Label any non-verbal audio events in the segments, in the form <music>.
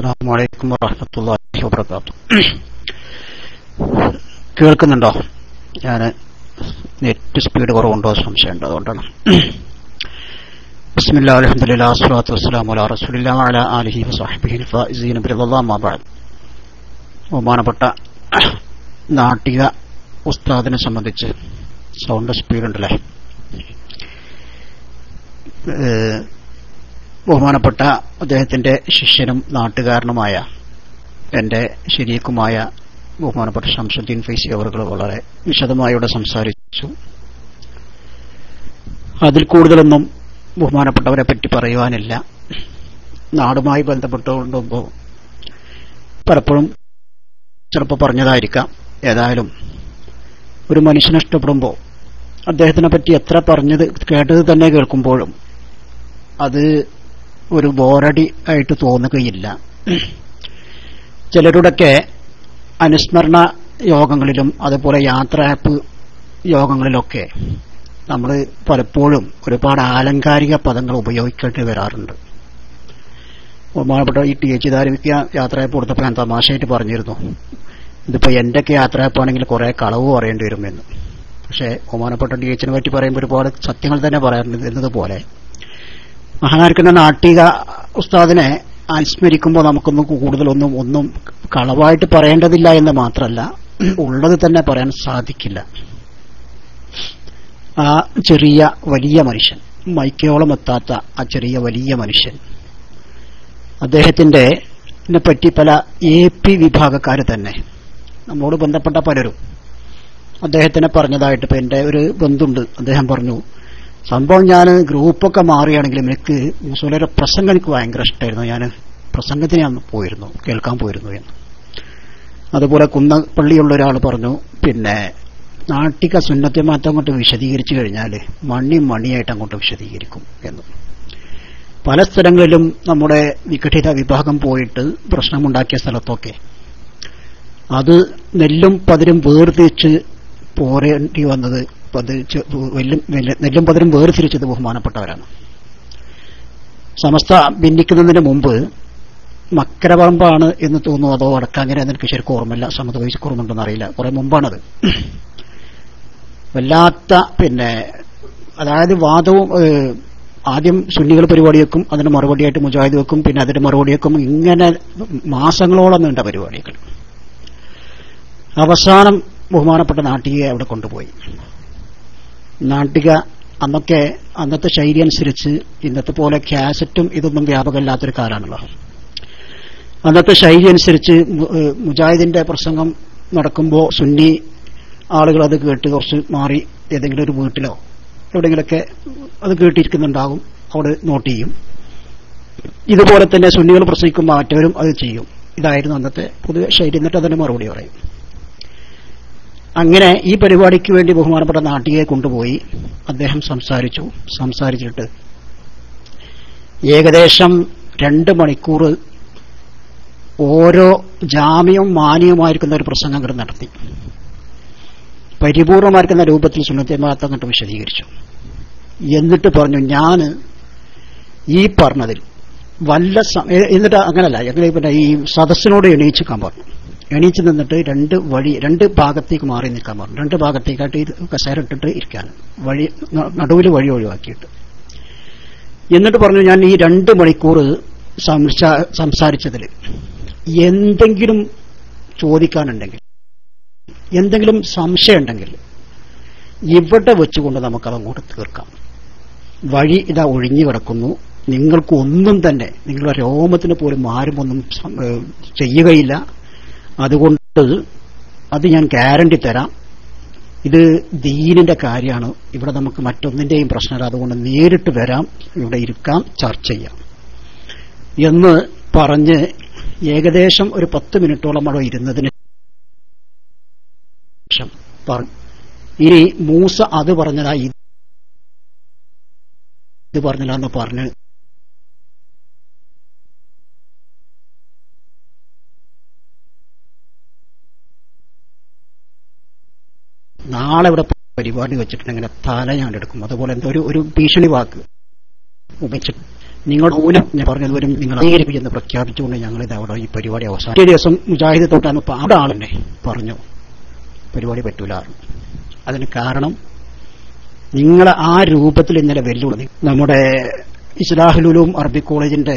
അസ്സാം വലൈക്കും വറഹമത്തല്ലാഹി വാത്തു കേൾക്കുന്നുണ്ടോ? ഞാൻ നെറ്റ് സ്പീഡ് കുറവുണ്ടോ സംശയമുണ്ട് അതുകൊണ്ടാണ്. ബഹുമാനപ്പെട്ട നാട്ടിക ഉസ്താദിനെ സംബന്ധിച്ച് സൗണ്ട് സ്പീഡ് ഉണ്ടല്ലേ ബഹുമാനപ്പെട്ട അദ്ദേഹത്തിന്റെ ശിഷ്യനും നാട്ടുകാരനുമായ എന്റെ ശരീക്കുമായ ബഹുമാനപ്പെട്ട ഷംസുദ്ദീൻ ഫൈസി അവർക്ക് വളരെ വിശദമായി ഇവിടെ സംസാരിച്ചു. അതിൽ കൂടുതലൊന്നും ബഹുമാനപ്പെട്ടവരെ പറ്റി പറയുവാനില്ല. നാടുമായി ബന്ധപ്പെട്ടുകൊണ്ടുമ്പോൾ പലപ്പോഴും ചിലപ്പോൾ പറഞ്ഞതായിരിക്കാം. ഏതായാലും ഒരു മനുഷ്യനെ ഇഷ്ടപ്പെടുമ്പോൾ അദ്ദേഹത്തിനെ പറ്റി എത്ര പറഞ്ഞത് കേട്ടത് തന്നെ കേൾക്കുമ്പോഴും അത് ഒരു ബോറടി ആയിട്ട് തോന്നുകയില്ല. ചിലരുടെയൊക്കെ അനുസ്മരണ യോഗങ്ങളിലും അതുപോലെ യാത്ര ആപ്പ് യോഗങ്ങളിലൊക്കെ നമ്മൾ പലപ്പോഴും ഒരുപാട് ആലങ്കാരിക പദങ്ങൾ ഉപയോഗിക്കേണ്ടി വരാറുണ്ട്. ബഹുമാനപ്പെട്ട ഈ ടി എച്ച് ധാരവിക്ക് യാത്രയപ്പ് കൊടുത്തപ്പോൾ ഞാൻ തമാശയായിട്ട് പറഞ്ഞിരുന്നു. ഇതിപ്പോൾ എന്റെയൊക്കെ യാത്രയപ്പാണെങ്കിൽ കുറെ കളവ് പറയേണ്ടി വരുമെന്ന്. പക്ഷേ ബഹുമാനപ്പെട്ട ടി എച്ചിനെ പറ്റി പറയുമ്പോൾ ഒരുപാട് സത്യങ്ങൾ തന്നെ പറയാറുണ്ട് എന്നതുപോലെ മഹാനാർക്കുന്ന നാട്ടിക ഉസ്താദിനെ അനുസ്മരിക്കുമ്പോൾ നമുക്കൊന്നും കൂടുതലൊന്നും ഒന്നും കളവായിട്ട് പറയേണ്ടതില്ല എന്ന് മാത്രമല്ല ഉള്ളത് തന്നെ പറയാൻ സാധിക്കില്ല. ആ ചെറിയ വലിയ മനുഷ്യൻ മൈക്കയോളം എത്താത്ത ആ ചെറിയ വലിയ മനുഷ്യൻ അദ്ദേഹത്തിന്റെ പറ്റി പല എ പി വിഭാഗക്കാർ തന്നെ നമ്മോട് ബന്ധപ്പെട്ട പലരും അദ്ദേഹത്തിനെ പറഞ്ഞതായിട്ട് ഇപ്പൊ എന്റെ ഒരു ബന്ധുണ്ട് അദ്ദേഹം പറഞ്ഞു സംഭവം ഞാൻ ഗ്രൂപ്പൊക്കെ മാറിയാണെങ്കിലും എനിക്ക് മുസോലയുടെ പ്രസംഗം എനിക്ക് ഭയങ്കര ഇഷ്ടമായിരുന്നു ഞാൻ പ്രസംഗത്തിന് ഞാൻ പോയിരുന്നു കേൾക്കാൻ പോയിരുന്നു എന്ന്. അതുപോലെ കുന്നപ്പള്ളിയുള്ള ഒരാൾ പറഞ്ഞു പിന്നെ നാട്ടിക സുന്നത്തെ മാറ്റം അങ്ങോട്ട് വിശദീകരിച്ചു കഴിഞ്ഞാൽ മണി മണിയായിട്ട് അങ്ങോട്ട് വിശദീകരിക്കും എന്ന്. പല സ്ഥലങ്ങളിലും നമ്മുടെ വിഘടിത വിഭാഗം പോയിട്ട് പ്രശ്നമുണ്ടാക്കിയ സ്ഥലത്തൊക്കെ അത് നെല്ലും പതിരും വേർതിരിച്ച് പോരേണ്ടി വന്നത് നെല്ലും പതിരും വേർതിരിച്ചത് ബഹുമാനപ്പെട്ടവരാണ്. സമസ്ത ഭിന്നിക്കുന്നതിന് മുമ്പ് മക്കരപറമ്പാണ് എന്ന് തോന്നുന്നു അതോ വടക്കാങ്ങനെ എനിക്ക് ശരിക്കും ഓർമ്മയില്ല. സമത വയസ്സ് ഓർമ്മയുണ്ടെന്ന് അറിയില്ല. കുറെ മുമ്പാണത്. വല്ലാത്ത പിന്നെ അതായത് വാദവും ആദ്യം സുന്നികൾ പരിപാടി വെക്കും അതിന് മറുപടിയായിട്ട് മുജാഹിദ് വെക്കും പിന്നെ അതിന്റെ മറുപടി വെക്കും ഇങ്ങനെ മാസങ്ങളോളം നീണ്ട പരിപാടികൾ. അവസാനം ബഹുമാനപ്പെട്ട നാട്ടിയെ അവിടെ കൊണ്ടുപോയി. നാട്ടിക അന്നൊക്കെ അന്നത്തെ ശൈലി അനുസരിച്ച് ഇന്നത്തെ പോലെ കാസറ്റും ഇതൊന്നും വ്യാപകമല്ലാത്തൊരു കാലാണല്ലോ അന്നത്തെ ശൈലി അനുസരിച്ച് മുജാഹിദിന്റെ പ്രസംഗം നടക്കുമ്പോൾ സുന്നി ആളുകൾ അത് കേട്ട് കുറച്ച് മാറി ഏതെങ്കിലും ഒരു വീട്ടിലോ എവിടെയെങ്കിലൊക്കെ അത് കേട്ടിരിക്കുന്നുണ്ടാകും അവിടെ നോട്ട് ചെയ്യും. ഇതുപോലെ തന്നെ സുന്നികൾ പ്രസംഗിക്കുമ്പോൾ മറ്റവരും അത് ചെയ്യും. ഇതായിരുന്നു അന്നത്തെ പൊതുവെ ശൈലി. എന്നിട്ട് അതിന് മറുപടി പറയും. അങ്ങനെ ഈ പരിപാടിക്ക് വേണ്ടി ബഹുമാനപ്പെട്ട നാട്ടികയെ കൊണ്ടുപോയി അദ്ദേഹം സംസാരിച്ചു. സംസാരിച്ചിട്ട് ഏകദേശം രണ്ട് മണിക്കൂർ ഓരോ ജാമ്യവും മാന്യവുമായിരിക്കുന്ന ഒരു പ്രസംഗം അങ്ങോട്ട് നടത്തി. പരിപൂർണമായിരിക്കുന്ന രൂപത്തിൽ സുന്നത്യമാത്ത അങ്ങോട്ട് വിശദീകരിച്ചു. എന്നിട്ട് പറഞ്ഞു ഞാൻ ഈ പറഞ്ഞതിൽ വല്ല എന്നിട്ട് അങ്ങനല്ല എങ്ങനെ പിന്നെ ഈ സദസ്സിനോട് എണീച്ചിക്കാൻ പറഞ്ഞു. എണീച്ച് നിന്നിട്ട് രണ്ട് വഴി രണ്ട് ഭാഗത്തേക്ക് മാറി നിൽക്കാൻ പറഞ്ഞു. രണ്ട് ഭാഗത്തേക്കായിട്ട് ഇത് കസേര ഇട്ടിട്ട് ഇരിക്കാൻ വഴി നടുവിൽ വഴി ഒഴിവാക്കിയിട്ട്. എന്നിട്ട് പറഞ്ഞു ഞാൻ ഈ രണ്ട് മണിക്കൂർ സംസാരിച്ചതിൽ എന്തെങ്കിലും ചോദിക്കാനുണ്ടെങ്കിൽ എന്തെങ്കിലും സംശയം ഉണ്ടെങ്കിൽ ഇവിടെ വെച്ചുകൊണ്ട് നമുക്കത് അങ്ങോട്ട് തീർക്കാം. വഴി ഇതാ ഒഴിഞ്ഞു കിടക്കുന്നു. നിങ്ങൾക്ക് ഒന്നും തന്നെ നിങ്ങളുടെ രോമത്തിന് പോലും ആരും ഒന്നും ചെയ്യുകയില്ല. അതുകൊണ്ട് അത് ഞാൻ ഗ്യാരണ്ടി തരാം. ഇത് ദീനിന്റെ കാര്യമാണ്. ഇവിടെ നമുക്ക് മറ്റൊന്നിന്റെയും പ്രശ്നമില്ല. അതുകൊണ്ട് നേരിട്ട് വരാം. ഇവിടെ ഇരിക്കാം. ചർച്ച ചെയ്യാം. എന്ന് പറഞ്ഞ് ഏകദേശം ഒരു പത്ത് മിനിറ്റോളം അവിടെ ഇരുന്നതിന് ശേഷം പറഞ്ഞു ഇനി മൂസ അത് പറഞ്ഞതാ ഇത് പറഞ്ഞില്ല എന്ന് പറഞ്ഞ് നാളെ ഇവിടെ പരിപാടി വെച്ചിട്ടുണ്ടെങ്കിൽ തല ഞാൻ എടുക്കും അതുപോലെ എന്തോ ഒരു ഒരു ഭീഷണി വാക്ക് ഉപയോഗിച്ചിട്ട് നിങ്ങളുടെ ഊനം ഞാൻ പറഞ്ഞതുവരും നിങ്ങൾ അംഗീകരിപ്പിച്ചെന്ന് പ്രഖ്യാപിച്ചുകൊണ്ട് ഞങ്ങൾ ഇത് അവിടെ ഈ പരിപാടി അവസാനം ദിവസം മുജാഹിദ് തൊട്ടാണ് അവിടെ ആളെന്നെ പറഞ്ഞു. പരിപാടി പറ്റൂല. അതിന് കാരണം നിങ്ങളെ ആ രൂപത്തിൽ ഇന്നലെ വെല്ലുവിളി. നമ്മുടെ ഇസ്ലാഹുലും അറബി കോളേജിന്റെ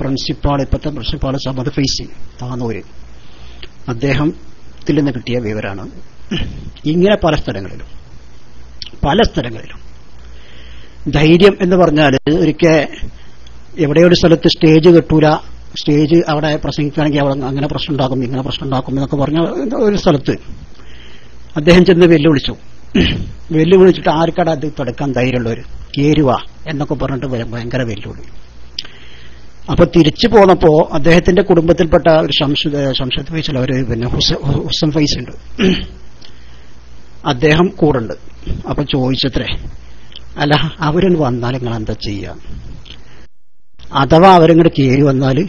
പ്രിൻസിപ്പാൾ ഇപ്പോഴത്തെ പ്രിൻസിപ്പാൾ സമദ് ഫൈസി താന്നൂര് അദ്ദേഹത്തിൽ നിന്ന് കിട്ടിയ വിവരമാണ് ഇങ്ങനെ പല സ്ഥലങ്ങളിലും പല സ്ഥലങ്ങളിലും. ധൈര്യം എന്ന് പറഞ്ഞാൽ ഒരിക്കൽ എവിടെയോ ഒരു സ്ഥലത്ത് സ്റ്റേജ് കെട്ടൂല സ്റ്റേജ് അവിടെ പ്രസംഗിക്കുകയാണെങ്കിൽ അവിടെ അങ്ങനെ പ്രശ്നം ഉണ്ടാക്കും ഇങ്ങനെ പ്രശ്നം ഉണ്ടാക്കും എന്നൊക്കെ പറഞ്ഞ ഒരു സ്ഥലത്ത് അദ്ദേഹം ചെന്ന് വെല്ലുവിളിച്ചു. വെല്ലുവിളിച്ചിട്ട് ആർക്കട അത് തുടക്കാൻ ധൈര്യമുള്ളവർ കേരുവ എന്നൊക്കെ പറഞ്ഞിട്ട് ഭയങ്കര വെല്ലുവിളി. അപ്പൊ തിരിച്ചു പോന്നപ്പോ അദ്ദേഹത്തിന്റെ കുടുംബത്തിൽപ്പെട്ട ഒരു ശംഷദ് ശംഷദ് ഫൈസൽ അവർ പിന്നെ ഹുസ- ഹുസൻ ഫൈസ് ഉണ്ട്. അദ്ദേഹം കൂടുണ്ട്. അപ്പൊ ചോദിച്ചത്രേ അല്ല അവരൻ വന്നാൽ നിങ്ങൾ എന്താ ചെയ്യുക അഥവാ അവരിങ്ങോട്ട് കയറി വന്നാൽ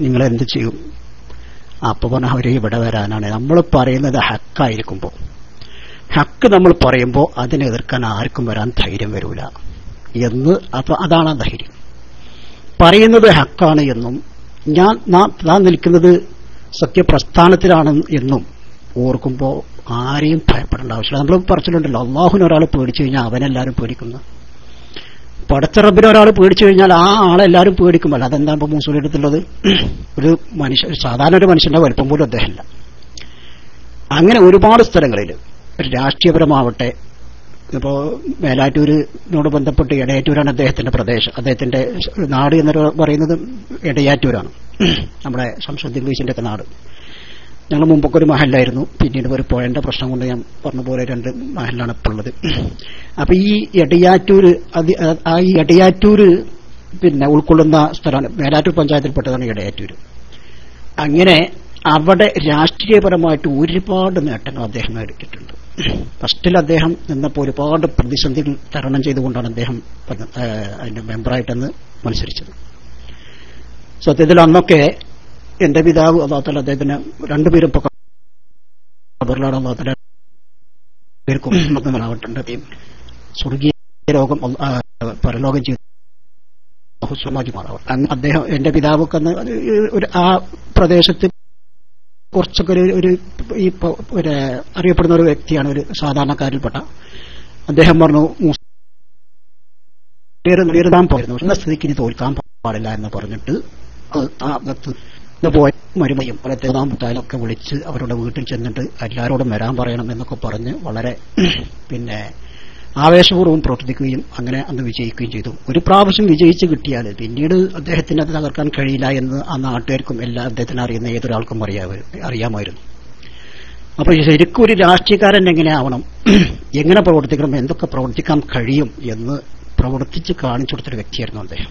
നിങ്ങൾ എന്ത് ചെയ്യും? അപ്പൊ പറഞ്ഞ അവരെ ഇവിടെ വരാനാണ്. നമ്മൾ പറയുന്നത് ഹക്കായിരിക്കുമ്പോ. ഹക്ക് നമ്മൾ പറയുമ്പോ അതിനെ എതിർക്കാൻ ആർക്കും വരാൻ ധൈര്യം വരൂല. എന്ന് അതാണ് ധൈര്യം. പറയുന്നത് ഹക്കാണ് എന്നും ഞാൻ നിൽക്കുന്നത് സത്യപ്രസ്ഥാനത്തിലാണ് എന്നും ഓർക്കുമ്പോൾ ആരെയും ഭയപ്പെടേണ്ട ആവശ്യമില്ല. നമ്മൾ പറച്ചിലുണ്ടല്ലോ അള്ളാഹുവിന് ഒരാൾ പേടിച്ചു കഴിഞ്ഞാൽ അവനെല്ലാവരും പേടിക്കുന്നു. പടച്ച റബ്ബിനെ ഒരാൾ പേടിച്ചു കഴിഞ്ഞാൽ ആ ആളെല്ലാവരും പേടിക്കുമല്ലോ അതെന്താ ഇപ്പോൾ മൂസൂലി എടുത്തുള്ളത് ഒരു മനുഷ്യ സാധാരണ ഒരു മനുഷ്യന്റെ വലുപ്പം പോലും അദ്ദേഹമില്ല അങ്ങനെ ഒരുപാട് സ്ഥലങ്ങളിൽ രാഷ്ട്രീയപരമാവട്ടെ ഇപ്പോ മേലാറ്റൂരിനോട് ബന്ധപ്പെട്ട് ഇടയാറ്റൂരാണ് അദ്ദേഹത്തിന്റെ പ്രദേശം. അദ്ദേഹത്തിന്റെ നാട് എന്ന് പറയുന്നത് ഇടയാറ്റൂരാണ് നമ്മുടെ സംശുദ്ധി ബീച്ചിന്റെ ഒക്കെ നാട്. ഞങ്ങൾ മുമ്പൊക്കെ ഒരു മഹലായിരുന്നു പിന്നീട് ഒരു പുഴന്റെ പ്രശ്നം കൊണ്ട് ഞാൻ പറഞ്ഞ പോലെ രണ്ട് മഹലാണ് ഇപ്പോൾ ഉള്ളത്. അപ്പൊ ഈ എടയാറ്റൂര് ആ ഈ എടയാറ്റൂര് പിന്നെ ഉൾക്കൊള്ളുന്ന സ്ഥലമാണ്. മേലാറ്റൂർ പഞ്ചായത്തിൽപ്പെട്ടതാണ് എടയാറ്റൂര്. അങ്ങനെ അവിടെ രാഷ്ട്രീയപരമായിട്ട് ഒരുപാട് നേട്ടങ്ങൾ അദ്ദേഹം നേടിയിട്ടുണ്ട്. ഫസ്റ്റിൽ അദ്ദേഹം നിന്നപ്പോൾ ഒരുപാട് പ്രതിസന്ധികൾ തരണം ചെയ്തുകൊണ്ടാണ് അദ്ദേഹം അതിന്റെ മെമ്പറായിട്ടെന്ന് മത്സരിച്ചത്. സത്യത്തിൽ അന്നൊക്കെ എന്റെ പിതാവ് അള്ളാഹത്തല അദ്ദേഹത്തിന് രണ്ടുപേരും ഇപ്പൊ ഖബറിലാണ് ആവട്ടെ സ്വർഗീയ രോഗം പരലോകം ചെയ്തു അദ്ദേഹം എന്റെ പിതാവൊക്കെ ഒരു ആ പ്രദേശത്ത് കുറച്ചൊക്കെ ഒരു ഒരു ഈ ഒരു അറിയപ്പെടുന്ന ഒരു വ്യക്തിയാണ് ഒരു സാധാരണക്കാരിൽപ്പെട്ട. അദ്ദേഹം പറഞ്ഞു "മൂസ, നേരെ- നേരെ താൻ പോയിരുന്നു. എന്ന സ്ഥിതിക്ക് ഇനി തോൽക്കാൻ പാടില്ല എന്ന് പറഞ്ഞിട്ട് ആ പോയ മരുമയും പോലത്തെ മുത്താലൊക്കെ വിളിച്ച് അവരുടെ വീട്ടിൽ ചെന്നിട്ട് എല്ലാവരോടും വരാൻ പറയണം എന്നൊക്കെ പറഞ്ഞ് വളരെ പിന്നെ ആവേശപൂർവം പ്രവർത്തിക്കുകയും അങ്ങനെ അന്ന് വിജയിക്കുകയും ചെയ്തു. ഒരു പ്രാവശ്യം വിജയിച്ച് കിട്ടിയാൽ പിന്നീട് അദ്ദേഹത്തിന് അത് തകർക്കാൻ കഴിയില്ല എന്ന് ആ നാട്ടുകാർക്കും എല്ലാ അദ്ദേഹത്തിന് അറിയുന്ന ഏതൊരാൾക്കും അറിയാമായിരുന്നു. അപ്പൊ ശരിക്കും ഒരു രാഷ്ട്രീയക്കാരൻ എങ്ങനെയാവണം <clears throat> എങ്ങനെ പ്രവർത്തിക്കണം? എന്തൊക്കെ പ്രവർത്തിക്കാൻ കഴിയും എന്ന് പ്രവർത്തിച്ച് കാണിച്ചു കൊടുത്തൊരു വ്യക്തിയായിരുന്നു അദ്ദേഹം.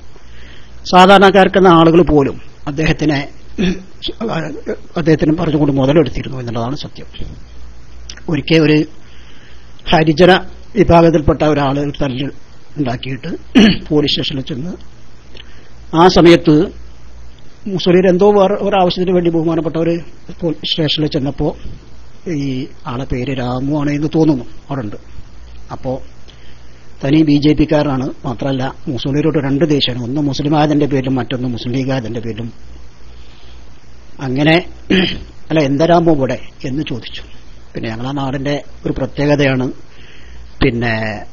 സാധാരണക്കാർക്കെന്ന ആളുകൾ പോലും അദ്ദേഹത്തിനെ <clears throat> അദ്ദേഹത്തിന് പറഞ്ഞുകൊണ്ട് മുതലെടുത്തിരുന്നു എന്നുള്ളതാണ് സത്യം. ഒരിക്കൽ ഒരു ഹരിജന വിഭാഗത്തിൽപ്പെട്ട ഒരാൾ ഒരു തല്ല് ഉണ്ടാക്കിയിട്ട് പോലീസ് സ്റ്റേഷനിൽ ചെന്ന് ആ സമയത്ത് മുസ്ലിം എന്തോ വേറെ ഒരാവശ്യത്തിന് വേണ്ടി ബഹുമാനപ്പെട്ട ഒരു പോലീസ് സ്റ്റേഷനിൽ ചെന്നപ്പോൾ ഈ ആളെ പേര് രാമു ആണ് എന്ന് തോന്നുന്നു. അവിടെ ഉണ്ട് അപ്പോ തനി ബി ജെ പിക്കാരനാണ്. മാത്രമല്ല മുസ്ലിരോട് രണ്ട് ദേശമാണ് ഒന്ന് മുസ്ലിം ആയതിന്റെ പേരിലും മറ്റൊന്ന് മുസ്ലിം ലീഗ് ആയതിന്റെ പേരിലും. അങ്ങനെ അല്ല എന്തരാമോ ഇവിടെ എന്ന് ചോദിച്ചു. പിന്നെ ഞങ്ങളാ നാടിന്റെ ഒരു പ്രത്യേകതയാണ്. പിന്നെ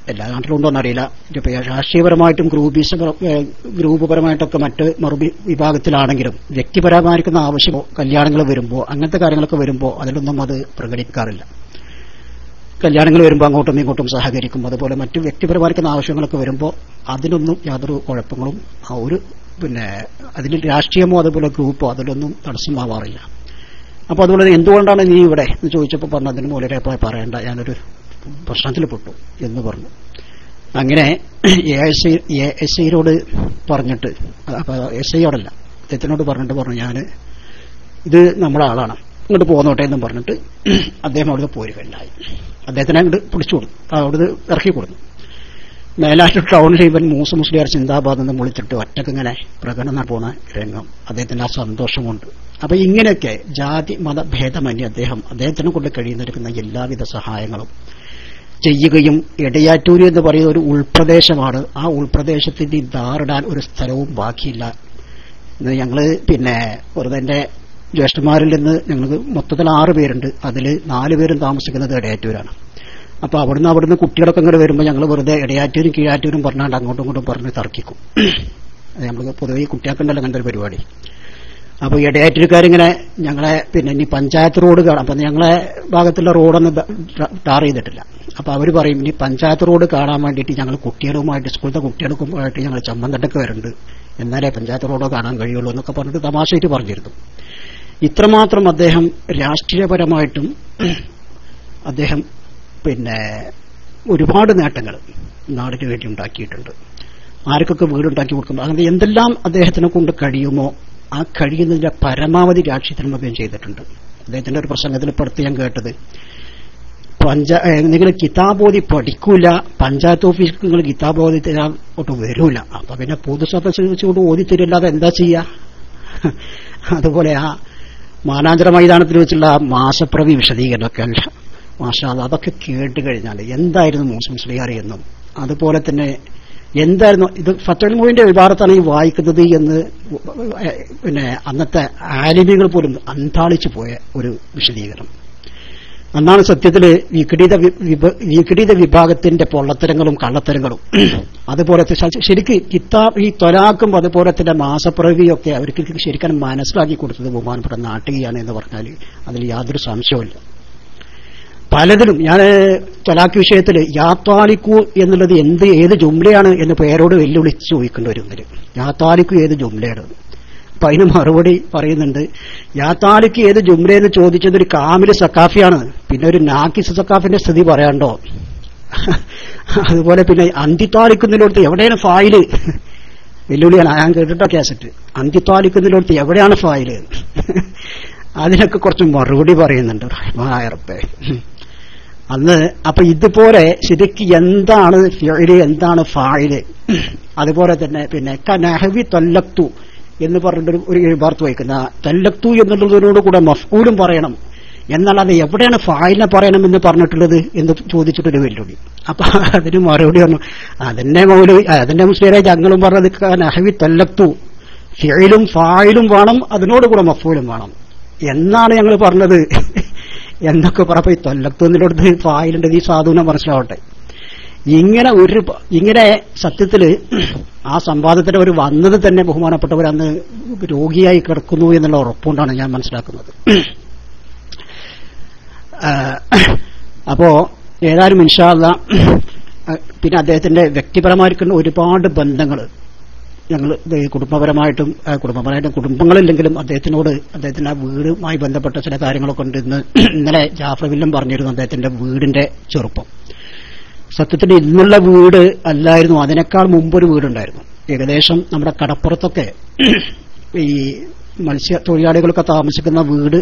എല്ലാ നാട്ടിലും ഉണ്ടോ അറിയില്ല രാഷ്ട്രീയപരമായിട്ടും ഗ്രൂപ്പീസ് ഗ്രൂപ്പുപരമായിട്ടൊക്കെ മറ്റ് മറു വിഭാഗത്തിലാണെങ്കിലും വ്യക്തിപരമായിരിക്കുന്ന ആവശ്യമോ കല്യാണങ്ങൾ വരുമ്പോ അങ്ങനത്തെ കാര്യങ്ങളൊക്കെ വരുമ്പോ അതിലൊന്നും അത് പ്രകടിപ്പിക്കാറില്ല കല്യാണങ്ങൾ വരുമ്പോൾ അങ്ങോട്ടും ഇങ്ങോട്ടും സഹകരിക്കും അതുപോലെ മറ്റ് വ്യക്തിപരമായിരിക്കുന്ന ആവശ്യങ്ങളൊക്കെ വരുമ്പോൾ അതിനൊന്നും യാതൊരു കുഴപ്പങ്ങളും ആ ഒരു പിന്നെ അതിന് രാഷ്ട്രീയമോ അതുപോലെ ഗ്രൂപ്പോ അതിലൊന്നും തടസ്സമാവാറില്ല. അപ്പൊ അതുപോലെ എന്തുകൊണ്ടാണ് നീ ഇവിടെ? എന്ന് ചോദിച്ചപ്പോൾ പറഞ്ഞു അതിന് മൂലരെ പറയണ്ട. ഞാനൊരു പ്രശ്നത്തിൽ പെട്ടു എന്ന് പറഞ്ഞു. അങ്ങനെ എ എസ് ഐയിലോട് പറഞ്ഞിട്ട് എസ് ഐയോടല്ല അദ്ദേഹത്തിനോട് പറഞ്ഞിട്ട് പറഞ്ഞു ഞാൻ ഇത് നമ്മുടെ ആളാണ് ഇങ്ങോട്ട് പോന്നോട്ടെ എന്ന് പറഞ്ഞിട്ട് അദ്ദേഹം അവിടുന്ന് പോരുകയുണ്ടായി അദ്ദേഹത്തിനെ അങ്ങോട്ട് പിടിച്ചു കൊടുത്തു അവിടുന്ന് ഇറക്കി കൊടുത്തു. മേലാറ്റൂർ ടൗണിൽ ഇവൻ മൂസ് മുസ്ലിയാർ ചിന്താബാദ് എന്ന് വിളിച്ചിട്ട് ഒറ്റക്കിങ്ങനെ പ്രകടനം പോണ രംഗം അദ്ദേഹത്തിന്റെ ആ സന്തോഷമുണ്ട് അപ്പൊ ഇങ്ങനെയൊക്കെ ജാതി മത ഭേദമന്യേ അദ്ദേഹം അദ്ദേഹത്തിനെ കൊണ്ട് കഴിയുന്നിരിക്കുന്ന എല്ലാവിധ സഹായങ്ങളും ചെയ്യുകയും എടയാറ്റൂര് എന്ന് പറയുന്ന ഒരു ഉൾപ്രദേശമാണ്. ആ ഉൾപ്രദേശത്തിന്റെ ദാറിടാൻ ഒരു സ്ഥലവും ബാക്കിയില്ല. ഞങ്ങൾ പിന്നെ വെറുതെ എന്റെ ജ്യേഷ്ഠന്മാരിൽ നിന്ന് ഞങ്ങൾക്ക് മൊത്തത്തിൽ ആറ് പേരുണ്ട്. അതിൽ നാല് പേരും താമസിക്കുന്നത് എടയാറ്റൂരാണ്. അപ്പൊ അവിടുന്ന് അവിടുന്ന് കുട്ടികളൊക്കെ ഇങ്ങോട്ട് വരുമ്പോൾ ഞങ്ങൾ വെറുതെ ഇടയാറ്റൂരും കീഴാറ്റൂരും പറഞ്ഞാണ്ട് അങ്ങോട്ടും ഇങ്ങോട്ടും പറഞ്ഞ് തർക്കിക്കും. നമ്മൾ പൊതുവെ കുട്ടികൾക്കുണ്ടല്ലോ അങ്ങനത്തെ ഒരു പരിപാടി. അപ്പൊ ഇടയാറ്റൂർക്കാരിങ്ങനെ ഞങ്ങളെ പിന്നെ ഇനി പഞ്ചായത്ത് റോഡ് കാണാം. അപ്പൊ ഞങ്ങളെ ഭാഗത്തുള്ള റോഡൊന്നും ടാർ ചെയ്തിട്ടില്ല. അപ്പൊ അവർ പറയും ഇനി പഞ്ചായത്ത് റോഡ് കാണാൻ വേണ്ടിയിട്ട് ഞങ്ങൾ കുട്ടികളുമായിട്ട് സ്കൂളിലെ കുട്ടികൾക്കുമായിട്ട് ഞങ്ങൾ ചമ്മന്തട്ടൊക്കെ വരുന്നുണ്ട് എന്നാലേ പഞ്ചായത്ത് റോഡോ കാണാൻ കഴിയുള്ളൂ എന്നൊക്കെ പറഞ്ഞിട്ട് തമാശയിട്ട് പറഞ്ഞിരുന്നു. ഇത്രമാത്രം അദ്ദേഹം രാഷ്ട്രീയപരമായിട്ടും <clears throat> അദ്ദേഹം പിന്നെ ഒരുപാട് നേട്ടങ്ങൾ നാടിനു വേണ്ടി ഉണ്ടാക്കിയിട്ടുണ്ട്. ആർക്കൊക്കെ വീടുണ്ടാക്കി കൊടുക്കുമ്പോൾ അങ്ങനെ എന്തെല്ലാം അദ്ദേഹത്തിനെ കൊണ്ട് കഴിയുമോ ആ കഴിയുന്നതിന്റെ പരമാവധി രാഷ്ട്രീയത്തിനും അദ്ദേഹം ചെയ്തിട്ടുണ്ട്. അദ്ദേഹത്തിന്റെ ഒരു പ്രസംഗത്തിൽ ഇപ്പടുത്ത് ഞാൻ കേട്ടത്. നിങ്ങൾ കിതാബോധി പഠിക്കൂല പഞ്ചായത്ത് ഓഫീസിൽ നിങ്ങൾ കിതാബോധി തരാൻ ഒട്ട് വരൂല. അപ്പൊ പിന്നെ പൊതുസദസ് വെച്ചുകൊണ്ട് തരില്ലാതെ എന്താ ചെയ്യാ? അതുപോലെ ആ മാനാഞ്ചര മൈതാനത്തിൽ വെച്ചുള്ള ആ മാസപ്രവി വിശദീകരണമൊക്കെ അല്ല. മാഷാ അതൊക്കെ കേട്ട് കഴിഞ്ഞാൽ എന്തായിരുന്നു മുസ്ലിം ശ്രീഹാരി എന്നും അതുപോലെ തന്നെ എന്തായിരുന്നു? ഇത് ഫത്തൽ മൂവിന്റെ വിഭാഗത്താണ് ഈ വായിക്കുന്നത് എന്ന് പിന്നെ അന്നത്തെ ആലിമികൾ പോലും അന്താളിച്ചു പോയ ഒരു വിശദീകരണം. അന്നാണ് സത്യത്തിൽ വിഘടിത വിഘടിത വിഭാഗത്തിന്റെ പൊള്ളത്തരങ്ങളും കള്ളത്തരങ്ങളും. അതുപോലെ ശരിക്ക് കിതാബ് ഈ തൊലാക്കും അതുപോലെ തന്നെ മാസപ്രവിയൊക്കെ അവർക്ക് ശരിക്കും മനസ്സിലാക്കി കൊടുത്തത് ബഹുമാനപ്പെട്ട നാട്ടികയാണ് എന്ന് പറഞ്ഞാൽ അതിൽ യാതൊരു സംശയവുമില്ല. പലതിലും. ഞാൻ തൊലാക്ക് വിഷയത്തിൽ യാത്താലിക്കു എന്നുള്ളത് എന്ത് ഏത് ജുംലയാണ് എന്ന് പേരോട് വെല്ലുവിളിച്ച് ചോദിക്കേണ്ടി വരുന്നതിൽ യാത്താലിക്കു ഏത് ജുംലയാണ്? അപ്പൊ അതിന് മറുപടി പറയുന്നുണ്ട്. യാത്താലിക്ക് ഏത് ജുംലയെന്ന് ചോദിച്ചത് ഒരു കാമിൽ സക്കാഫിയാണ് പിന്നെ ഒരു നാക്കിസ് സക്കാഫിന്റെ സ്ഥിതി പറയാണ്ടോ അതുപോലെ പിന്നെ അന്തിത്താലിക്കുന്നതിലോടത്ത് എവിടെയാണ് ഫായിൽ? വെല്ലുവിളിയാണ്. ഞാൻ കേട്ടിട്ടോ കാസറ്റ്? അന്തിത്താലിക്കുന്നതിലോടത്ത് എവിടെയാണ് ഫായിൽ? അതിനൊക്കെ കുറച്ച് മറുപടി പറയുന്നുണ്ട്. റഹ്മായറപ്പേ അന്ന് അപ്പൊ ഇതുപോലെ ശരിക്ക് എന്താണ് ഫിയൽ എന്താണ് ഫായിൽ? അതുപോലെ തന്നെ പിന്നെ കനഹവി തൊല്ലത്തു എന്ന് പറഞ്ഞിട്ട് ഒരു ഇബാർത്ത് വയ്ക്കുന്ന തൊല്ലത്തു എന്നുള്ളതിനോട് കൂടെ മഫ്കൂലും പറയണം. എന്നാൽ അത് എവിടെയാണ് ഫായിലിനെ പറയണം എന്ന് പറഞ്ഞിട്ടുള്ളത് എന്ന് ചോദിച്ചിട്ടൊരു വെല്ലുവിളി. അപ്പൊ അതിന് മറുപടി പറഞ്ഞു അതിന്റെ മൗലി അതിന്റെ മുസ്ലിരെ ഞങ്ങളും പറഞ്ഞത് കനഹവി തൊല്ലത്തു ഫിയലും ഫായിലും വേണം അതിനോട് കൂടെ മഫൂലും വേണം. എന്നാണ് ഞങ്ങൾ പറഞ്ഞത്. എന്നൊക്കെ പറഞ്ഞപ്പോ ഈ തൊല്ലത്തുന്നിലോട്ട് ഫായിലുണ്ട് ഈ സാധുവിനെ മനസ്സിലാവട്ടെ. ഇങ്ങനെ ഒരു ഇങ്ങനെ സത്യത്തിൽ ആ സംവാദത്തിന് അവർ വന്നത് തന്നെ ബഹുമാനപ്പെട്ടവർ അന്ന് രോഗിയായി കിടക്കുന്നു എന്നുള്ള ഉറപ്പുകൊണ്ടാണ് ഞാൻ മനസ്സിലാക്കുന്നത്. അപ്പോ ഏതായാലും ഇൻഷാല്ല പിന്നെ അദ്ദേഹത്തിന്റെ വ്യക്തിപരമായിരിക്കുന്ന ഒരുപാട് ബന്ധങ്ങൾ ഞങ്ങൾ കുടുംബപരമായിട്ടും കുടുംബപരമായിട്ടും കുടുംബങ്ങളില്ലെങ്കിലും അദ്ദേഹത്തിനോട് അദ്ദേഹത്തിന്റെ ആ വീടുമായി ബന്ധപ്പെട്ട ചില കാര്യങ്ങളൊക്കെ ഉണ്ട് ഇന്ന് <clears throat> ഇന്നലെ ജാഫ്രവില്ലും വില്ലം പറഞ്ഞിരുന്നു അദ്ദേഹത്തിന്റെ വീടിന്റെ ചെറുപ്പം. സത്യത്തിൽ ഇന്നുള്ള വീട് അല്ലായിരുന്നു. അതിനേക്കാൾ മുമ്പൊരു വീടുണ്ടായിരുന്നു. ഏകദേശം നമ്മുടെ കടപ്പുറത്തൊക്കെ <clears throat> ഈ മത്സ്യ തൊഴിലാളികളൊക്കെ താമസിക്കുന്ന വീട്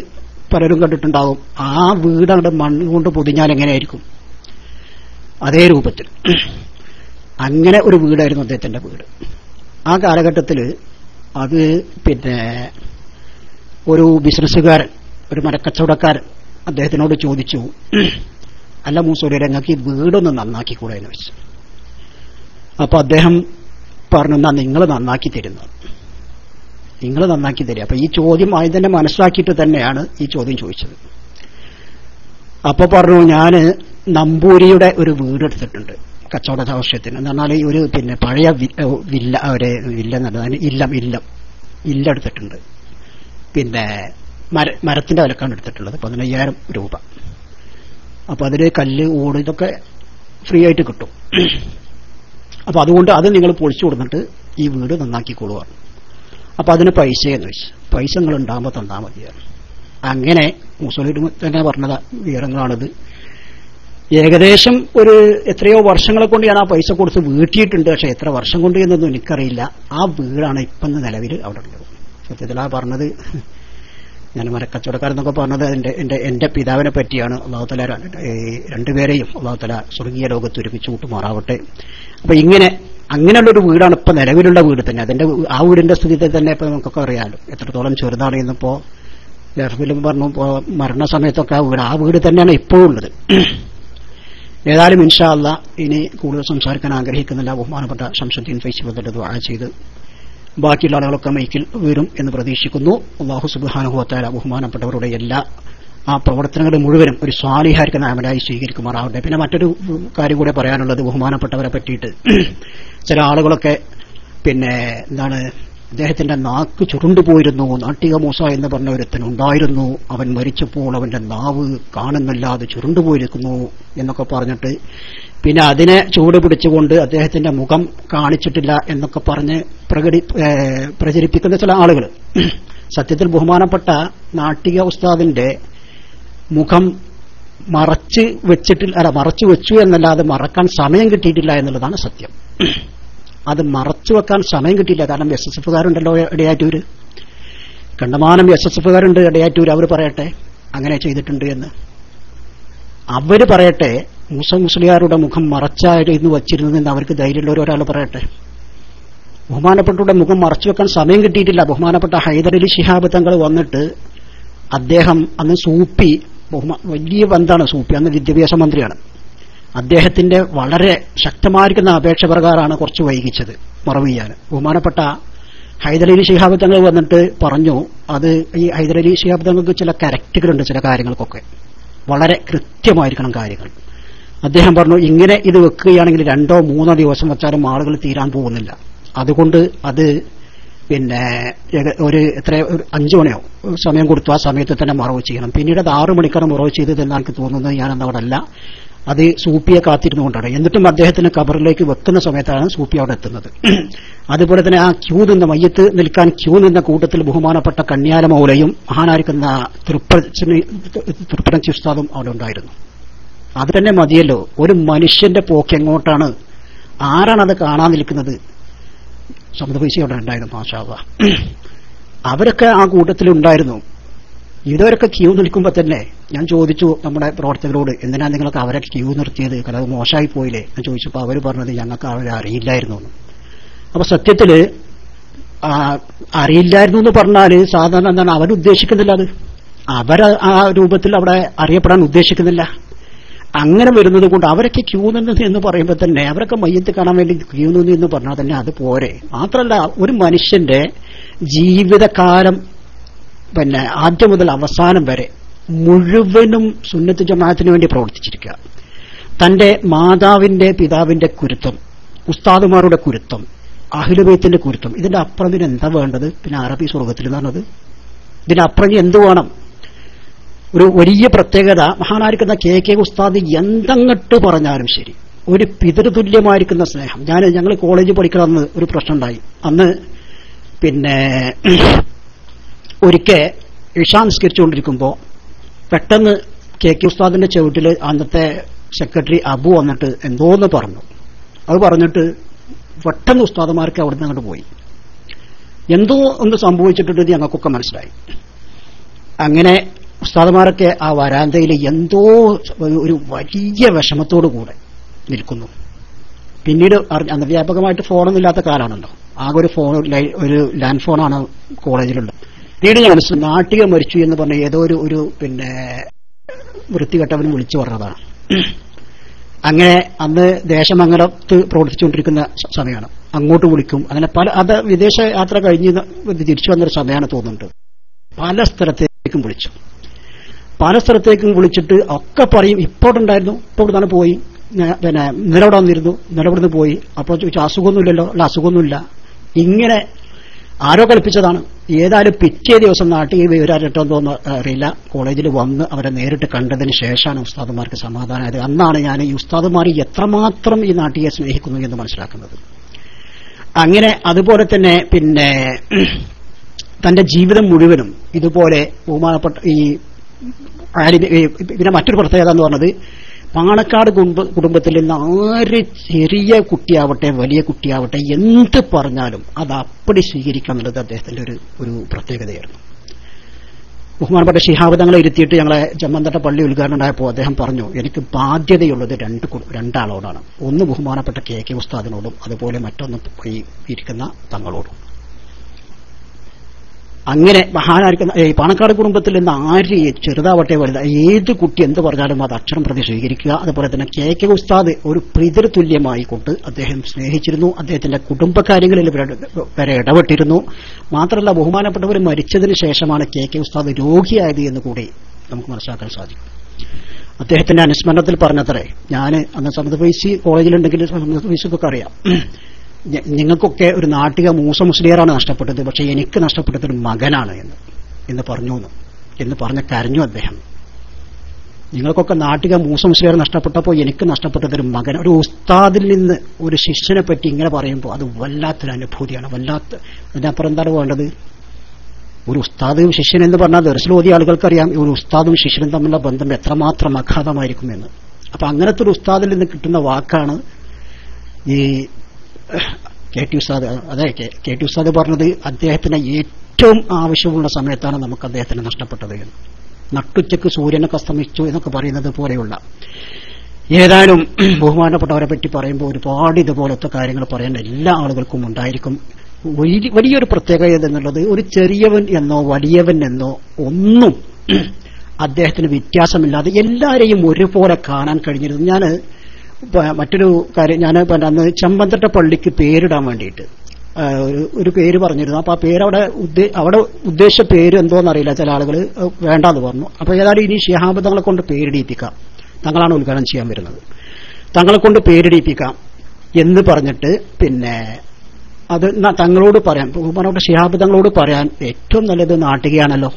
പലരും കണ്ടിട്ടുണ്ടാവും. ആ വീട് അവിടെ മണ്ണ് കൊണ്ട് പൊതിഞ്ഞാൽ എങ്ങനെയായിരിക്കും? അതേ രൂപത്തിൽ. <clears throat> അങ്ങനെ ഒരു വീടായിരുന്നു അദ്ദേഹത്തിന്റെ വീട്. ആ കാലഘട്ടത്തിൽ അത് പിന്നെ ഒരു ബിസിനസ്സുകാരൻ ഒരു മരക്കച്ചവടക്കാരൻ അദ്ദേഹത്തിനോട് ചോദിച്ചു അല്ല മൂസൂരി ഞങ്ങൾക്ക് ഈ വീടൊന്ന് നന്നാക്കിക്കൂടെ എന്ന് വെച്ചു അപ്പൊ അദ്ദേഹം പറഞ്ഞു എന്നാ നിങ്ങൾ നന്നാക്കി തരുന്നത് നിങ്ങൾ നന്നാക്കി തരിക. അപ്പൊ ഈ ചോദ്യം ആദ്യം തന്നെ മനസ്സിലാക്കിയിട്ട് തന്നെയാണ് ഈ ചോദ്യം ചോദിച്ചത്. അപ്പൊ പറഞ്ഞു ഞാൻ നമ്പൂരിയുടെ ഒരു വീടെടുത്തിട്ടുണ്ട്. കച്ചവട ആവശ്യത്തിന് എന്ന് പറഞ്ഞാൽ ഈ ഒരു പിന്നെ പഴയ വില്ല ഒരു വില്ല എന്നല്ല ഇല്ലം ഇല്ലം. ഇല്ലെടുത്തിട്ടുണ്ട് പിന്നെ മര മരത്തിന്റെ വിലക്കാണ് എടുത്തിട്ടുള്ളത്. പതിനയ്യായിരം രൂപ. അപ്പൊ അതിൽ കല്ല് ഓട് ഇതൊക്കെ ഫ്രീ ആയിട്ട് കിട്ടും. അപ്പൊ അതുകൊണ്ട് അത് നിങ്ങൾ പൊളിച്ചു കൊടുത്തിട്ട് ഈ വീട് നന്നാക്കിക്കൊള്ളുക അപ്പൊ അതിന് പൈസ എന്ന് വെച്ച്. പൈസ നിങ്ങൾ ഉണ്ടാകുമ്പോൾ തന്നാൽ മതിയാണ് അങ്ങനെ മുസ്ലിം തന്നെ പറഞ്ഞത് വിവരങ്ങളാണിത്. ഏകദേശം ഒരു എത്രയോ വർഷങ്ങളെ കൊണ്ട് ഞാൻ ആ പൈസ കൊടുത്ത് വീട്ടിയിട്ടുണ്ട്. പക്ഷെ എത്ര വർഷം കൊണ്ട് എന്നൊന്നും എനിക്കറിയില്ല. ആ വീടാണ് ഇപ്പം നിലവിൽ അവിടെ ഉള്ളത്. സത്യത്തിൽ ആ പറഞ്ഞത് ഞാൻ മരക്കച്ചവടക്കാരെന്നൊക്കെ പറഞ്ഞത് എന്റെ എന്റെ എന്റെ പിതാവിനെ പറ്റിയാണ്. അള്ളാഹുത്തല രണ്ടുപേരെയും അള്ളാഹുത്തല സ്വർഗീയ ലോകത്ത് ഒരുമിച്ച് കൂട്ടുമാറാവട്ടെ. അപ്പൊ ഇങ്ങനെ അങ്ങനെയുള്ള ഒരു വീടാണ് ഇപ്പൊ നിലവിലുള്ള വീട് തന്നെ. അതിന്റെ ആ വീടിന്റെ സ്ഥിതി തന്നെ ഇപ്പൊ നമുക്കൊക്കെ അറിയാലോ. എത്രത്തോളം ചെറുതാണ് ഇന്നിപ്പോ ലഫിലും പറഞ്ഞു മരണ സമയത്തൊക്കെ ആ വീട് ആ വീട് തന്നെയാണ് ഇപ്പോഴും ഉള്ളത് ഏതായാലും ഇൻഷാ അല്ല ഇനി കൂടുതൽ സംസാരിക്കാൻ ആഗ്രഹിക്കുന്നില്ല. ബഹുമാനപ്പെട്ട ശംസുദ്ദീൻ ഫൈസി ദ്വാര ചെയ്ത് ബാക്കിയുള്ള ആളുകളൊക്കെ മൈക്കിൽ വരും എന്ന് പ്രതീക്ഷിക്കുന്നു. അള്ളാഹു സുബാനുഹോത്താല ബഹുമാനപ്പെട്ടവരുടെ എല്ലാ ആ പ്രവർത്തനങ്ങൾ മുഴുവനും ഒരു സ്വാലിഹായിരിക്കുന്ന അമലായി സ്വീകരിക്കുമാറാവട്ടെ. പിന്നെ മറ്റൊരു കാര്യം കൂടെ പറയാനുള്ളത് ബഹുമാനപ്പെട്ടവരെ പറ്റിയിട്ട്. ചില ആളുകളൊക്കെ പിന്നെ എന്താണ് അദ്ദേഹത്തിന്റെ നാക്ക് ചുരുണ്ടുപോയിരുന്നു നാട്ടിക മൂസ എന്ന് പറഞ്ഞ ഒരുത്തൻ ഉണ്ടായിരുന്നു അവൻ മരിച്ചപ്പോൾ അവന്റെ നാവ് കാണുന്നില്ല അത് ചുരുണ്ടുപോയിരിക്കുന്നു എന്നൊക്കെ പറഞ്ഞിട്ട് പിന്നെ അതിനെ ചൂട് പിടിച്ചുകൊണ്ട് അദ്ദേഹത്തിന്റെ മുഖം കാണിച്ചിട്ടില്ല എന്നൊക്കെ പറഞ്ഞ് പ്രകടി പ്രചരിപ്പിക്കുന്ന ചില ആളുകൾ. സത്യത്തിൽ ബഹുമാനപ്പെട്ട നാട്ടിക ഉസ്താദിന്റെ മുഖം മറച്ച് വെച്ചിട്ടില്ല അല്ല മറച്ചു വെച്ചു എന്നല്ലാതെ മറക്കാൻ സമയം കിട്ടിയിട്ടില്ല എന്നുള്ളതാണ് സത്യം. അത് മറച്ചു വെക്കാൻ സമയം കിട്ടിയില്ല. കാരണം എസ് എസ് എഫുകാരുണ്ടല്ലോ ഇടയാറ്റൂര്. കണ്ടമാനം എസ് എസ് എഫുകാരുണ്ട് ഇടയാറ്റൂര്. അവർ പറയട്ടെ അങ്ങനെ ചെയ്തിട്ടുണ്ട് എന്ന്. അവർ പറയട്ടെ മൂസ മുസ്ലിയാരുടെ മുഖം മറച്ചായിരുന്നു വച്ചിരുന്നതെന്ന് അവർക്ക് ധൈര്യമുള്ള ഒരാൾ പറയട്ടെ. ബഹുമാനപ്പെട്ടവരുടെ മുഖം മറച്ചു വെക്കാൻ സമയം കിട്ടിയിട്ടില്ല. ബഹുമാനപ്പെട്ട ഹൈദരലി ശിഹാബ് തങ്ങൾ വന്നിട്ട് അദ്ദേഹം അന്ന് സൂപ്പി ബഹുമാ വലിയ ബന്ധാണ് സൂപ്പി അന്ന് വിദ്യാഭ്യാസ മന്ത്രിയാണ്. അദ്ദേഹത്തിന്റെ വളരെ ശക്തമായിരിക്കുന്ന അപേക്ഷ പ്രകാരമാണ് കുറച്ച് വൈകിച്ചത് മറവ് ചെയ്യാൻ ബഹുമാനപ്പെട്ട ഹൈദരലി ശിഹാബ് തങ്ങൾ വന്നിട്ട് പറഞ്ഞു അത് ഈ ഹൈദരലി ശിഹാബ് തങ്ങൾക്ക് ചില കരക്റ്റുകളുണ്ട് ചില കാര്യങ്ങൾക്കൊക്കെ. വളരെ കൃത്യമായിരിക്കണം കാര്യങ്ങൾ. അദ്ദേഹം പറഞ്ഞു ഇങ്ങനെ ഇത് വെക്കുകയാണെങ്കിൽ രണ്ടോ മൂന്നോ ദിവസം വെച്ചാലും ആളുകൾ തീരാൻ പോകുന്നില്ല. അതുകൊണ്ട് അത് പിന്നെ ഒരു എത്ര ഒരു അഞ്ചു മണിയോ സമയം കൊടുത്തു ആ സമയത്ത് തന്നെ മറവ് ചെയ്യണം. പിന്നീട് അത് ആറു മണിക്കാണ് മറവ് ചെയ്തതെന്നാണ് എനിക്ക് തോന്നുന്നത്. ഞാനന്ന് അവിടെ അല്ല. അത് സൂപ്പിയെ കാത്തിരുന്നുകൊണ്ടാണ്. എന്നിട്ടും അദ്ദേഹത്തിന് കബറിലേക്ക് വെക്കുന്ന സമയത്താണ് സൂപ്പി അവിടെ എത്തുന്നത്. <clears throat> അതുപോലെ തന്നെ ആ ക്യൂ നിന്ന മയ്യത്ത് നിൽക്കാൻ ക്യൂ നിന്ന കൂട്ടത്തിൽ ബഹുമാനപ്പെട്ട കന്യാല മൗലയും മഹാനായിരിക്കുന്ന തൃപ്പനച്ചി ഉസ്താദും അവിടെ ഉണ്ടായിരുന്നു. അത് തന്നെ മതിയല്ലോ. ഒരു മനുഷ്യന്റെ പോക്ക് എങ്ങോട്ടാണ്? ആരാണ് അത് കാണാൻ നിൽക്കുന്നത്? സമത പൈസ അവിടെ ഉണ്ടായിരുന്നു മാഷാവ <clears throat> അവരൊക്കെ ആ കൂട്ടത്തിലുണ്ടായിരുന്നു. ഇവരൊക്കെ ക്യൂ നിൽക്കുമ്പോൾ തന്നെ ഞാൻ ചോദിച്ചു നമ്മുടെ പ്രവർത്തകരോട് എന്തിനാ നിങ്ങളൊക്കെ അവരെ ക്യൂ നിർത്തിയത്? കാരണം അത് മോശമായി പോയില്ലേ? ഞാൻ ചോദിച്ചപ്പോൾ അവർ പറഞ്ഞത് ഞങ്ങൾക്ക് അവരെ അറിയില്ലായിരുന്നു. അപ്പൊ സത്യത്തിൽ ആ, അറിയില്ലായിരുന്നു എന്ന് പറഞ്ഞാൽ സാധാരണ എന്താണ് അവരുദ്ദേശിക്കുന്നില്ല അത്? അവർ ആ രൂപത്തിൽ അവിടെ അറിയപ്പെടാൻ ഉദ്ദേശിക്കുന്നില്ല. അങ്ങനെ വരുന്നത് കൊണ്ട് അവരൊക്കെ ക്യൂ നിന്ന് എന്ന് പറയുമ്പോൾ തന്നെ അവരൊക്കെ മയ്യത്ത് കാണാൻ വേണ്ടി ക്യൂ നിന്ന് എന്ന് പറഞ്ഞാൽ തന്നെ അത് പോരെ. മാത്രമല്ല ഒരു മനുഷ്യന്റെ ജീവിതകാലം പിന്നെ ആദ്യം മുതൽ അവസാനം വരെ മുഴുവനും സുന്നത്ത് ജമാഅത്തിന് വേണ്ടി പ്രവർത്തിച്ചിരിക്കുക. തന്റെ മാതാവിന്റെ പിതാവിന്റെ കുരുത്തം ഉസ്താദുമാരുടെ കുരുത്തം അഹിലുബൈത്തിന്റെ കുരുത്തം ഇതിന്റെ അപ്പുറം പിന്നെ എന്താ വേണ്ടത്? പിന്നെ അറബി സ്വർഗത്തിൽ എന്നാണത് ഇതിനപ്പുറം ഇനി എന്ത് വേണം? ഒരു വലിയ പ്രത്യേകത മഹാനായിരിക്കുന്ന കെ കെ ഉസ്താദ് എന്തങ്ങട്ട് പറഞ്ഞാലും ശരി. ഒരു പിതൃതുല്യമായിരിക്കുന്ന സ്നേഹം. ഞാൻ ഞങ്ങൾ കോളേജിൽ പഠിക്കണമെന്ന് ഒരു പ്രശ്നം ഉണ്ടായി അന്ന് പിന്നെ ഒരിക്കൽ ഇഷാ നിസ്കരിച്ചുകൊണ്ടിരിക്കുമ്പോൾ പെട്ടെന്ന് കെ കെ ഉസ്താദിന്റെ ചുവട്ടിൽ അന്നത്തെ സെക്രട്ടറി അബു വന്നിട്ട് എന്തോന്ന് പറഞ്ഞു. അത് പറഞ്ഞിട്ട് പെട്ടെന്ന് ഉസ്താദുമാർക്ക് അവിടുന്ന് അങ്ങോട്ട് പോയി. എന്തോ ഒന്ന് സംഭവിച്ചിട്ടുണ്ടെന്ന് ഞങ്ങൾക്കൊക്കെ മനസ്സിലായി. അങ്ങനെ ഉസ്താദുമാരൊക്കെ ആ വരാന്തയിൽ എന്തോ ഒരു വലിയ വിഷമത്തോടു കൂടെ നിൽക്കുന്നു. പിന്നീട് അന്ന് വ്യാപകമായിട്ട് ഫോണൊന്നും ഇല്ലാത്ത കാലമാണല്ലോ ആകെ ഒരു ഫോൺ ഒരു ലാൻഡ് ഫോണാണ് കോളേജിലുള്ളത്. പിന്നീട് ഞാൻ മനസ്സിലായി നാട്ടിക മരിച്ചു എന്ന് പറഞ്ഞ ഏതോ ഒരു ഒരു പിന്നെ വൃത്തികെട്ടവന് വിളിച്ചു പറഞ്ഞതാണ് അങ്ങനെ അന്ന് ദേശമംഗലത്ത് പ്രവർത്തിച്ചുകൊണ്ടിരിക്കുന്ന സമയമാണ് അങ്ങോട്ട് വിളിക്കും. അങ്ങനെ പല അത് വിദേശ യാത്ര കഴിഞ്ഞ് തിരിച്ചു വന്നൊരു സമയമാണ് തോന്നുന്നുണ്ട്. പല സ്ഥലത്തേക്കും വിളിച്ചു. പല സ്ഥലത്തേക്കും വിളിച്ചിട്ട് ഒക്കെ പറയും ഇപ്പോൾ ഉണ്ടായിരുന്നു ഇപ്പോൾ പോയി. പിന്നെ നിലവിടെ ഇവിടെ വന്നിരുന്നു നിലവിടെ നിന്ന് പോയി. അപ്പോൾ ചോദിച്ചു അസുഖമൊന്നുമില്ലല്ലോ അല്ല അസുഖമൊന്നുമില്ല. ഇങ്ങനെ ആരോ കളിപ്പിച്ചതാണ് ഏതായാലും പിറ്റേ ദിവസം നാട്ടിൽ വിവരാറിട്ടോന്ന് അറിയില്ല. കോളേജിൽ വന്ന് അവരെ നേരിട്ട് കണ്ടതിന് ശേഷമാണ് ഉസ്താദുമാർക്ക് സമാധാനമായത്. അന്നാണ് ഞാൻ ഈ ഉസ്താദുമാർ എത്രമാത്രം ഈ നാട്ടിയെ സ്നേഹിക്കുന്നു എന്ന് മനസ്സിലാക്കുന്നത്. അങ്ങനെ അതുപോലെ തന്നെ പിന്നെ <clears throat> തന്റെ ജീവിതം മുഴുവനും ഇതുപോലെ ബഹുമാനപ്പെട്ട ഈ ഈ പിന്നെ മറ്റൊരു പ്രത്യേകത എന്ന് പറഞ്ഞത് പാണക്കാട് കുടുംബ കുടുംബത്തിൽ നിന്ന് ആര് ചെറിയ കുട്ടിയാവട്ടെ വലിയ കുട്ടിയാവട്ടെ എന്ത് പറഞ്ഞാലും അത് അപ്പടി സ്വീകരിക്കുക എന്നുള്ളത് അദ്ദേഹത്തിന്റെ ഒരു ഒരു പ്രത്യേകതയായിരുന്നു. ബഹുമാനപ്പെട്ട ശിഹാബ് തങ്ങളെ ഇരുത്തിയിട്ട് ഞങ്ങളെ ജമ്മന്തട്ട പള്ളി ഉദ്ഘാടനം ഉണ്ടായപ്പോൾ അദ്ദേഹം പറഞ്ഞു എനിക്ക് ബാധ്യതയുള്ളത് രണ്ട് രണ്ടാളോടാണ്. ഒന്ന് ബഹുമാനപ്പെട്ട കെ കെ ഉസ്താദിനോടും അതുപോലെ മറ്റൊന്ന് ഈ ഇരിക്കുന്ന തങ്ങളോടും. അങ്ങനെ മഹാനായിരിക്കുന്ന ഈ പാണക്കാട് കുടുംബത്തിൽ നിന്ന് ആര് ചെറുതാവട്ടെ വലുത ഏത് കുട്ടി എന്ത് പറഞ്ഞാലും അത് അക്ഷരം പ്രതി സ്വീകരിക്കുക. അതുപോലെ തന്നെ കെ കെ ഉസ്താദ് ഒരു പിതൃ തുല്യമായി കൊണ്ട് അദ്ദേഹം സ്നേഹിച്ചിരുന്നു. അദ്ദേഹത്തിന്റെ കുടുംബകാര്യങ്ങളിൽ വരെ ഇടപെട്ടിരുന്നു. മാത്രമല്ല ബഹുമാനപ്പെട്ടവർ മരിച്ചതിന് ശേഷമാണ് കെ കെ ഉസ്താദ് രോഗിയായത് എന്ന് കൂടി നമുക്ക് മനസ്സിലാക്കാൻ സാധിക്കും. അദ്ദേഹത്തിന്റെ അനുസ്മരണത്തിൽ പറഞ്ഞത്രേ ഞാൻ അന്ന് സമത് വൈസി കോളേജിലുണ്ടെങ്കിൽ സമത് വൈസിക്കൊക്കെ അറിയാം. നിങ്ങൾക്കൊക്കെ ഒരു നാട്ടിക മൂസ മുസ്ലിയറാണ് നഷ്ടപ്പെട്ടത്. പക്ഷെ എനിക്ക് നഷ്ടപ്പെട്ടത് ഒരു മകനാണ് എന്ന്. എന്ന് പറഞ്ഞു എന്ന് പറഞ്ഞ കരഞ്ഞു അദ്ദേഹം. നിങ്ങൾക്കൊക്കെ നാട്ടിക മൂസ മുസ്ലിയർ നഷ്ടപ്പെട്ടപ്പോൾ എനിക്ക് നഷ്ടപ്പെട്ടത് ഒരു മകൻ. ഒരു ഉസ്താദിൽ നിന്ന് ഒരു ശിഷ്യനെ പറ്റി ഇങ്ങനെ പറയുമ്പോൾ അത് വല്ലാത്തൊരു അനുഭൂതിയാണ്. വല്ലാത്ത അതിനപ്പുറം എന്താണ് വേണ്ടത്? ഒരു ഉസ്താദും ശിഷ്യൻ എന്ന് പറഞ്ഞാൽ ദർശനം ഓതിയ ആളുകൾക്കറിയാം. ഒരു ഉസ്താദും ശിഷ്യനും തമ്മിലുള്ള ബന്ധം എത്രമാത്രം അഗാധമായിരിക്കുമെന്ന്. അപ്പൊ അങ്ങനത്തെ ഒരു ഉസ്താദിൽ നിന്ന് കിട്ടുന്ന വാക്കാണ് ഈ കെ ടി ഉസ്താദ് അതെ കെ- ടി ഉസ്താദ് പറഞ്ഞത് അദ്ദേഹത്തിന് ഏറ്റവും ആവശ്യമുള്ള സമയത്താണ് നമുക്ക് അദ്ദേഹത്തിന് നഷ്ടപ്പെട്ടത് എന്ന്. നട്ടുച്ചക്ക് സൂര്യനെ അസ്തമിച്ചു എന്നൊക്കെ പറയുന്നത് പോലെയുള്ള. ഏതാനും <clears throat> ബഹുമാനപ്പെട്ടവരെ പറ്റി പറയുമ്പോൾ ഒരുപാട് ഇതുപോലത്തെ കാര്യങ്ങൾ പറയാൻ എല്ലാ ആളുകൾക്കും ഉണ്ടായിരിക്കും. വലിയ- വലിയൊരു പ്രത്യേകത എന്നുള്ളത് ഒരു ചെറിയവൻ എന്നോ വലിയവൻ എന്നോ ഒന്നും <clears throat> അദ്ദേഹത്തിന് വ്യത്യാസമില്ലാതെ എല്ലാവരെയും ഒരുപോലെ കാണാൻ കഴിഞ്ഞിരുന്നു. ഞാൻ മറ്റൊരു കാര്യം ഞാൻ അന്ന് ചെമ്പന്തട്ട പള്ളിക്ക് പേരിടാൻ വേണ്ടിയിട്ട്. ഒരു ഒരു പേര് പറഞ്ഞിരുന്നു. അപ്പൊ ആ പേര് അവിടെ അവിടെ ഉദ്ദേശ പേര് എന്തോന്ന് അറിയില്ല ചില ആളുകൾ വേണ്ടാന്ന് പറഞ്ഞു. അപ്പൊ ഏതായാലും ഇനി ഷിഹാബ് തങ്ങളെ കൊണ്ട് പേരിടിയിപ്പിക്കാം. തങ്ങളാണ് ഉദ്ഘാടനം ചെയ്യാൻ വരുന്നത്. തങ്ങളെ കൊണ്ട് പേരിടിയിപ്പിക്കാം എന്ന് പറഞ്ഞിട്ട് പിന്നെ അത് തങ്ങളോട് പറയാൻ ബഹുമാനപ്പെട്ട ഷിഹാബ് തങ്ങളോട് പറയാൻ ഏറ്റവും നല്ലത് നാട്ടികയാണല്ലോ.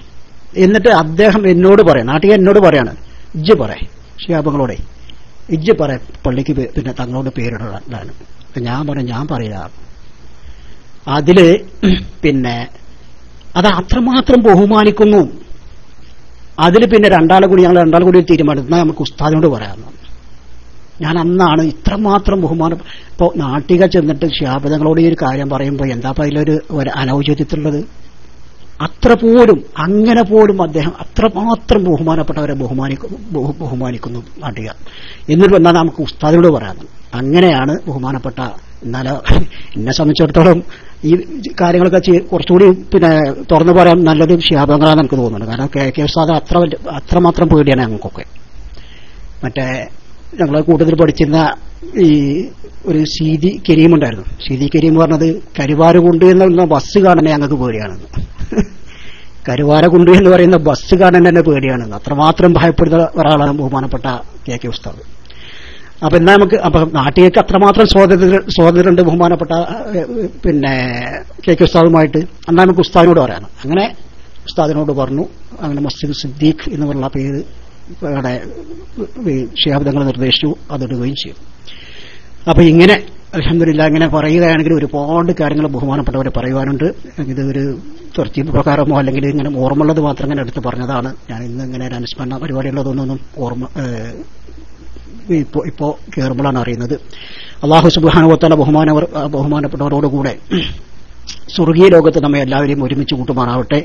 എന്നിട്ട് അദ്ദേഹം എന്നോട് പറയാം നാട്ടിക എന്നോട് പറയാണ് ഇജ്ജ് പറയാം ഷിഹാബുകളോടെ ഇജ്ജ് പറയാം പള്ളിക്ക് പിന്നെ തങ്ങളോട് പേരിടാണ് ഞാൻ പറഞ്ഞു ഞാൻ പറയാ അതിൽ പിന്നെ അത് അത്രമാത്രം ബഹുമാനിക്കുന്നു. അതിൽ പിന്നെ രണ്ടാളെ കൂടി ഞങ്ങൾ രണ്ടാളെ കൂടി തീരുമാനം എന്നാൽ നമുക്ക് ഉസ്താദിനോട് പറയാമെന്ന് ഞാൻ അന്നാണ് ഇത്രമാത്രം ബഹുമാനം. ഇപ്പോൾ നാട്ടിക ചെന്നിട്ട് ഷിയാബിതങ്ങളോട് ഈ ഒരു കാര്യം പറയുമ്പോൾ എന്താ അതിലൊരു ഒരു അനൗചിത്യത്തിലുള്ളത്? അത്ര പോലും അങ്ങനെ പോലും അദ്ദേഹം അത്രമാത്രം ബഹുമാനപ്പെട്ടവരെ ബഹുമാനിക്കുന്നു ബഹു- ബഹുമാനിക്കുന്നു നാട്ടുക. എന്നിട്ട് എന്നാൽ നമുക്ക് ഉസ്താദിനോട് പറയാം അങ്ങനെയാണ് ബഹുമാനപ്പെട്ട എന്നാൽ എന്നെ സംബന്ധിച്ചിടത്തോളം ഈ കാര്യങ്ങളൊക്കെ കുറച്ചുകൂടി പിന്നെ തുറന്നു പറയാൻ നല്ലത് ഷിയാബങ്ങളാന്ന് എനിക്ക് തോന്നുന്നുണ്ട്. കാരണം കെ കെ ഉസ്താദ് അത്ര അത്രമാത്രം പേടിയാണ് ഞങ്ങൾക്കൊക്കെ. മറ്റേ ഞങ്ങൾ കൂട്ടത്തിൽ പഠിച്ചിരുന്ന ഈ ഒരു സീതി കരീം ഉണ്ടായിരുന്നു സീതി കരീം പറഞ്ഞത് കരിവാരുകൊണ്ട് എന്നുള്ള ബസ് കാണാൻ ഞങ്ങൾക്ക് പേടിയാണെന്ന്. കരുവാരകുണ്ട് എന്ന് പറയുന്ന ബസ് കാണാൻ തന്നെ പേടിയാണ് അത്രമാത്രം ഭയപ്പെടുന്ന ഒരാളാണ് ബഹുമാനപ്പെട്ട കെ കെ ഉസ്താദ്. അപ്പൊ എന്നാ നമുക്ക് അപ്പൊ നാട്ടിലേക്ക് അത്രമാത്രം സ്വാതന്ത്ര്യം സ്വാതന്ത്ര്യമുണ്ട് ബഹുമാനപ്പെട്ട പിന്നെ കെ കെ ഉസ്താദുമായിട്ട്. എന്നാ നമുക്ക് ഉസ്താദിനോട് പറയാം. അങ്ങനെ ഉസ്താദിനോട് പറഞ്ഞു. അങ്ങനെ മസ്ജിദ് സിദ്ദീഖ് എന്ന് പറഞ്ഞ പേര് ഷിയാബ്ദങ്ങൾ നിർദ്ദേശിച്ചു. അതിടുകയും ചെയ്യും അപ്പൊ ഇങ്ങനെ അലഹമില്ല ഇങ്ങനെ പറയുകയാണെങ്കിൽ ഒരുപാട് കാര്യങ്ങൾ ബഹുമാനപ്പെട്ടവരെ പറയുവാനുണ്ട്. ഇത് ഒരു ചർച്ച പ്രകാരമോ അല്ലെങ്കിൽ ഇങ്ങനെ ഓർമ്മയുള്ളത് മാത്രം ഇങ്ങനെ എടുത്ത് പറഞ്ഞതാണ്. ഞാൻ ഇന്ന് ഇങ്ങനെ ഒരു അനുസ്മരണ പരിപാടിയുള്ളതൊന്നും ഓർമ്മ ഇപ്പോ ഇപ്പോ കയറുമ്പോഴാണ് അറിയുന്നത്. അള്ളാഹു സുബാനുവത്തല ബഹുമാന ബഹുമാനപ്പെട്ടവരോടുകൂടെ സ്വർഗീയ ലോകത്ത് നമ്മെ എല്ലാവരെയും ഒരുമിച്ച് കൂട്ടുമാറാവട്ടെ.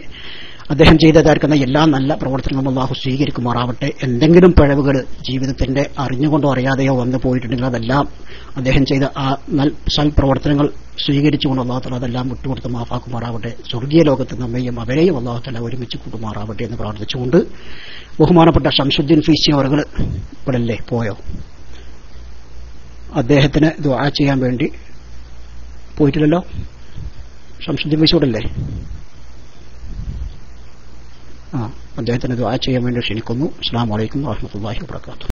അദ്ദേഹം ചെയ്തതായിരിക്കുന്ന എല്ലാ നല്ല പ്രവർത്തനങ്ങളും അള്ളാഹു സ്വീകരിക്കുമാറാവട്ടെ. എന്തെങ്കിലും പിഴവുകൾ ജീവിതത്തിന്റെ അറിഞ്ഞുകൊണ്ടോ അറിയാതെയോ വന്നു പോയിട്ടുണ്ടെങ്കിൽ അതെല്ലാം അദ്ദേഹം ചെയ്ത ആ നൽ സൽപ്രവർത്തനങ്ങൾ സ്വീകരിച്ചുകൊണ്ട് അള്ളാഹുത്തല അതെല്ലാം വിട്ടുകൊടുത്ത് മാഫാക്കുമാറാവട്ടെ. സ്വർഗീയ ലോകത്ത് നമ്മയും അവരെയും അള്ളാഹുത്തല ഒരുമിച്ച് കൂട്ടുമാറാവട്ടെ എന്ന് പ്രാർത്ഥിച്ചുകൊണ്ട് ബഹുമാനപ്പെട്ട ഷംസുദ്ദീൻ ഫീസി അവറുകൾ ഇവിടല്ലേ? പോയോ? അദ്ദേഹത്തിന് ദുആ ചെയ്യാൻ വേണ്ടി പോയിട്ടില്ലല്ലോ? ഷംസുദ്ദീൻ ഫീസി ഇവിടെ അല്ലേ അദ്ദേഹത്തിന് ദ്വാ ചെയ്യാൻ വേണ്ടി ക്ഷണിക്കുന്നു. അസ്സാം വലൈക്കും വാഹമത്തല്ലാഹി വാത്തു